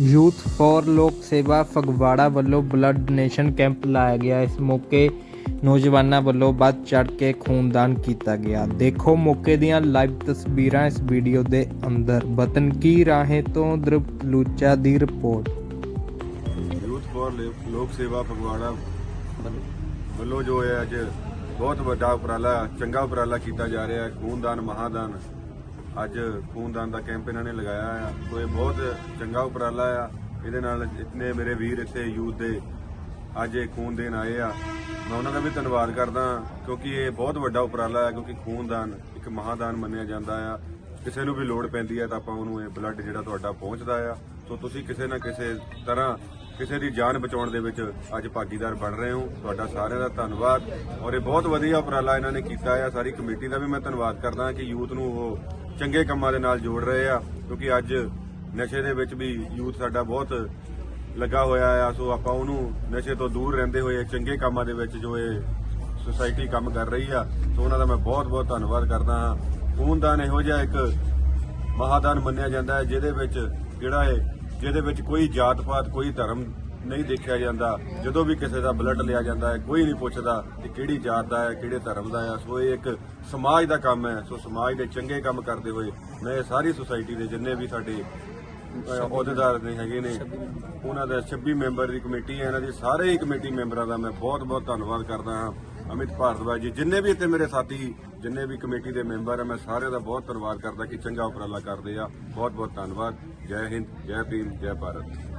Youth for Lok ਸੇਵਾ ਫਗਵਾੜਾ ਵੱਲੋਂ blood donation camp ਲਾਇਆ ਗਿਆ। ਇਸ ਮੌਕੇ ਨੌਜਵਾਨਾਂ ਵੱਲੋਂ ਵੱਧ ਚੜ ਕੇ ਖੂਨਦਾਨ ਕੀਤਾ ਗਿਆ। ਦੇਖੋ ਮੌਕੇ ਦੀਆਂ ਲਾਈਵ ਤਸਵੀਰਾਂ ਇਸ ਵੀਡੀਓ ਦੇ ਅੰਦਰ। ਵਤਨ ਕੀ ਰਾਹੇ ਤੋਂ ਦਰਪ ਲੂਚਾ ਦੀ report. Youth for Lok Seva Phagwara ਵੱਲੋਂ ਜੋ ਹੈ ਅੱਜ ਬਹੁਤ ਵੱਡਾ ਉਪਰਾਲਾ, ਚੰਗਾ ਉਪਰਾਲਾ ਕੀਤਾ ਜਾ ਰਿਹਾ ਹੈ। ਖੂਨਦਾਨ, ਮਹਾਦਾਨ ਅੱਜ ਖੂਨਦਾਨ ਦਾ ਕੈਂਪ ਇਹਨਾਂ ਨੇ ਲਗਾਇਆ ਆ। ਸੋ ਇਹ ਬਹੁਤ ਚੰਗਾ ਉਪਰਾਲਾ ਆ। ਇਹਦੇ ਨਾਲ ਜਿੰਨੇ ਮੇਰੇ ਵੀਰ ਇੱਥੇ ਯੂਥ ਦੇ ਅੱਜ ਇਹ ਖੂਨ ਦੇਣ ਆਏ ਆ। ਮੈਂ ਉਹਨਾਂ ਦਾ ਵੀ ਧੰਨਵਾਦ ਕਰਦਾ ਕਿਉਂਕਿ ਇਹ ਬਹੁਤ ਵੱਡਾ ਉਪਰਾਲਾ ਹੈ ਕਿਉਂਕਿ ਖੂਨਦਾਨ ਇੱਕ ਮਹਾਦਾਨ ਮੰਨਿਆ ਜਾਂਦਾ ਆ। ਕਿਸੇ ਨੂੰ ਵੀ ਲੋੜ ਪੈਂਦੀ ਹੈ ਤਾਂ ਆਪਾਂ ਉਹਨੂੰ ਇਹ ਬਲੱਡ ਜਿਹੜਾ ਤੁਹਾਡਾ ਪਹੁੰਚਦਾ ਆ। ਸੋ ਤੁਸੀਂ ਕਿਸੇ ਨਾ ਕਿਸੇ ਤਰ੍ਹਾਂ ਕਿਸੇ ਦੀ ਜਾਨ ਬਚਾਉਣ ਦੇ ਵਿੱਚ ਅੱਜ ਭਾਗੀਦਾਰ ਬਣ ਰਹੇ ਹੋ। ਤੁਹਾਡਾ ਸਾਰਿਆਂ ਦਾ ਧੰਨਵਾਦ। ਔਰ ਇਹ ਬਹੁਤ ਵਧੀਆ ਉਪਰਾਲਾ ਇਹਨਾਂ ਨੇ ਕੀਤਾ ਆ। ਸਾਰੀ ਕਮੇਟੀ ਦਾ ਵੀ ਮੈਂ ਧੰਨਵਾਦ ਕਰਦਾ ਕਿ ਯੂਥ ਨੂੰ ਉਹ ਚੰਗੇ ਕੰਮਾਂ ਦੇ ਨਾਲ ਜੋੜ ਰਹੇ ਆ, ਕਿਉਂਕਿ ਅੱਜ ਨਸ਼ੇ ਦੇ ਵਿੱਚ ਵੀ ਯੂਥ ਸਾਡਾ ਬਹੁਤ ਲੱਗਾ ਹੋਇਆ ਆ, ਸੋ ਆਪਾਂ ਉਹਨੂੰ ਨਸ਼ੇ ਤੋਂ ਦੂਰ ਰਹਿੰਦੇ ਹੋਏ, ਚੰਗੇ ਕੰਮਾਂ ਦੇ ਵਿੱਚ ਜੋ ਇਹ ਸੁਸਾਇਟੀ ਕੰਮ ਕਰ ਰਹੀ ਆ, ਸੋ ਉਹਨਾਂ ਦਾ ਮੈਂ ਬਹੁਤ ਬਹੁਤ ਧੰਨਵਾਦ ਕਰਦਾ ਹਾਂ। ਖੂਨਦਾਨ ਇਹੋ ਜਿਹਾ ਇੱਕ ਮਹਾਦਾਨ ਮੰਨਿਆ ਜਾਂਦਾ ਹੈ, ਜਿਹਦੇ ਵਿੱਚ ਜਿਹੜਾ ਹੈ ਜਿਹਦੇ ਵਿੱਚ ਕੋਈ ਜਾਤ ਪਾਤ ਕੋਈ ਧਰਮ ਨਹੀਂ ਦੇਖਿਆ ਜਾਂਦਾ ਜਦੋਂ ਵੀ ਕਿਸੇ ਦਾ ਬਲੱਡ ਲਿਆ ਜਾਂਦਾ ਹੈ ਕੋਈ ਨਹੀਂ ਪੁੱਛਦਾ ਕਿ ਕਿਹੜੀ ਜਾਤ ਦਾ ਹੈ ਕਿਹੜੇ ਧਰਮ ਦਾ ਹੈ। ਸੋ ਇਹ ਇੱਕ ਸਮਾਜ ਦਾ ਕੰਮ ਹੈ। ਸੋ ਸਮਾਜ ਦੇ ਚੰਗੇ ਕੰਮ ਕਰਦੇ ਹੋਏ ਮੈਂ ਇਹ ਸਾਰੀ ਸੁਸਾਇਟੀ ਦੇ ਜਿੰਨੇ ਵੀ ਸਾਡੇ ਅਹ, ਅਹੁਦੇਦਾਰ ਨੇ ਹੈਗੇ ਨੇ ਉਹਨਾਂ ਦਾ 26 ਮੈਂਬਰ ਦੀ ਕਮੇਟੀ ਹੈ। ਇਹਨਾਂ ਦੀ ਸਾਰੇ ਹੀ ਕਮੇਟੀ ਮੈਂਬਰਾਂ ਦਾ ਮੈਂ ਬਹੁਤ ਬਹੁਤ ਧੰਨਵਾਦ ਕਰਦਾ ਹਾਂ। ਅਮਿਤ ਭਾਰਦਵਾਜ ਜੀ ਜਿੰਨੇ ਵੀ ਇੱਥੇ ਮੇਰੇ ਸਾਥੀ ਜਿੰਨੇ ਵੀ ਕਮੇਟੀ ਦੇ ਮੈਂਬਰ ਹੈ ਮੈਂ ਸਾਰਿਆਂ ਦਾ ਬਹੁਤ ਧੰਨਵਾਦ ਕਰਦਾ ਕਿ ਚੰਗਾ ਉਪਰਾਲਾ ਕਰਦੇ ਆ। ਬਹੁਤ ਬਹੁਤ ਧੰਨਵਾਦ। ਜੈ ਹਿੰਦ ਜੈ ਭੀਮ ਜੈ ਭਾਰਤ।